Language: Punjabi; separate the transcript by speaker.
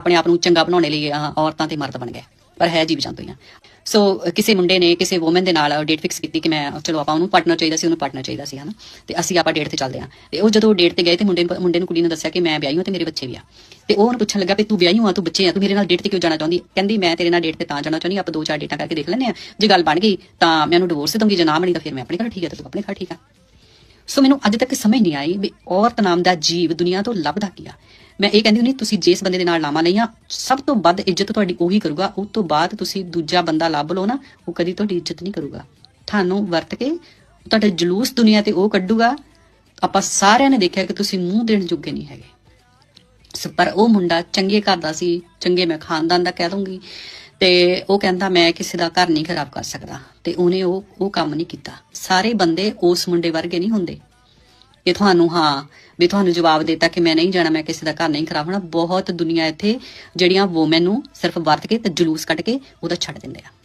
Speaker 1: ਆਪਣੇ ਆਪ ਨੂੰ ਚੰਗਾ ਬਣਾਉਣ ਲਈ ਔਰਤਾਂ ਤੇ ਮਰਦ ਬਣ ਗਏ। ਪਰ ਹੈ ਜੀਵ ਜੰਤੂ ਹੀ ਆ। ਸੋ ਕਿਸੇ ਮੁੰਡੇ ਨੇ ਕਿਸੇ ਔਮਨ ਦੇ ਨਾਲ ਡੇਟ ਫਿਕਸ ਕੀਤੀ ਕਿ ਮੈਂ, ਚਲੋ ਆਪਾਂ ਉਹਨੂੰ ਪਾਰਟਨਰ ਚਾਹੀਦਾ ਸੀ, ਉਹਨੂੰ ਪਾਰਟਨਰ ਚਾਹੀਦਾ ਸੀ, ਹਨਾ? ਤੇ ਅਸੀਂ ਆਪਾਂ ਡੇਟ ਤੇ ਚੱਲਦੇ ਆ। ਤੇ ਉਹ ਜਦੋਂ ਡੇਟ ਤੇ ਗਏ ਤੇ ਮੁੰਡੇ ਨੂੰ ਮੁੰਡੇ ਨੂੰ ਕੁੜੀ ਨੂੰ ਦੱਸਿਆ ਕਿ ਮੈਂ ਵਿਆਹੀ ਹਾਂ ਤੇ ਮੇਰੇ ਬੱਚੇ ਵੀ ਆ। ਤੇ ਉਹ ਉਹਨੂੰ ਪੁੱਛਣ ਲੱਗਾ ਵੀ ਤੂੰ ਵਿਆਹੀ ਹੋਆ, ਤੂੰ ਬੱਚੇ ਆ, ਤੂੰ ਮੇਰੇ ਨਾਲ ਡੇਟ ਤੇ ਕਿਉਂ ਜਾਣਾ ਚਾਹੁੰਦੀ? ਕਹਿੰਦੀ, ਮੈਂ ਤੇਰੇ ਨਾਲ ਡੇਟ ਤੇ ਤਾਂ ਜਾਣਾ ਚਾਹੁੰਦੀ, ਆਪਾਂ ਦੋ ਚਾਰ ਡੇਟਾਂ ਕਰਕੇ ਦੇਖ ਲੈਂਦੇ ਆ। ਜੇ ਗੱਲ ਬਣ ਗਈ ਤਾਂ ਮੈਂ ਉਹਨੂੰ ਡਿਵੋਰਸ ਦੇ ਦੂੰਗੀ ਜੇ ਨਾ ਬਣੀ ਤਾਂ ਫਿਰ ਮੈਂ ਆਪਣੇ ਘਰ ਠੀਕ ਹੈ ਤੇ ਤੂੰ ਆਪਣੇ ਘਰ ਠੀਕ ਆ। ਸੋ ਮੈਨੂੰ ਅੱਜ ਤੱਕ ਸਮਝ ਨਹੀਂ ਆਈ ਵੀ ਔਰਤ ਨਾਮ ਦਾ ਜੀਵ ਦੁਨੀਆ ਤੋਂ ਲੱਭਦਾ ਕੀ ਆ। ਮੈਂ ਇਹ ਕਹਿੰਦੀ ਹੁੰਦੀ, ਤੁਸੀਂ ਜਿਸ ਬੰਦੇ ਦੇ ਨਾਲ ਲਾਵਾਂ ਲਈਆਂ, ਸਭ ਤੋਂ ਵੱਧ ਇੱਜ਼ਤ ਤੁਹਾਡੀ ਉਹੀ ਕਰੂਗਾ ਉਸ ਤੋਂ ਬਾਅਦ ਤੁਸੀਂ ਦੂਜਾ ਬੰਦਾ ਲੱਭ ਲਓ ਨਾ, ਉਹ ਕਦੀ ਤੁਹਾਡੀ ਇੱਜ਼ਤ ਨਹੀਂ ਕਰੂਗਾ। ਤੁਹਾਨੂੰ ਵਰਤ ਕੇ ਤੁਹਾਡਾ ਜਲੂਸ ਦੁਨੀਆ ਤੇ ਉਹ ਕੱਢੂਗਾ। ਆਪਾਂ ਸਾਰਿਆਂ ਨੇ ਦੇਖਿਆ ਕਿ ਤੁਸੀਂ ਮੂੰਹ ਦੇਣ ਜੋਗੇ ਨਹੀਂ ਹੈਗੇ। ਪਰ ਉਹ ਮੁੰਡਾ ਚੰਗੇ ਘਰ ਦਾ ਸੀ, ਚੰਗੇ ਮੈਂ ਖਾਨਦਾਨ ਦਾ ਕਹਿ ਦੂੰਗੀ ਤੇ ਉਹ ਕਹਿੰਦਾ, ਮੈਂ ਕਿਸੇ ਦਾ ਘਰ ਨਹੀਂ ਖਰਾਬ ਕਰ ਸਕਦਾ। ਤੇ ਉਹਨੇ ਉਹ ਉਹ ਕੰਮ ਨਹੀਂ ਕੀਤਾ। ਸਾਰੇ ਬੰਦੇ ਉਸ ਮੁੰਡੇ ਵਰਗੇ ਨਹੀਂ ਹੁੰਦੇ। ਇਹ ਤੁਹਾਨੂੰ, ਹਾਂ, ਵੀ ਤੁਹਾਨੂੰ ਜਵਾਬ ਦਿੱਤਾ ਕਿ ਮੈਂ ਨਹੀਂ ਜਾਣਾ, ਮੈਂ ਕਿਸੇ ਦਾ ਘਰ ਨਹੀਂ ਖਰਾਬ ਹੋਣਾ। ਬਹੁਤ ਦੁਨੀਆ ਇੱਥੇ ਜਿਹੜੀਆਂ ਵੋਮਨ ਨੂੰ ਸਿਰਫ ਵਰਤ ਕੇ ਤੇ ਜਲੂਸ ਕੱਢ ਕੇ ਉਹਦਾ ਛੱਡ ਦਿੰਦੇ ਆ।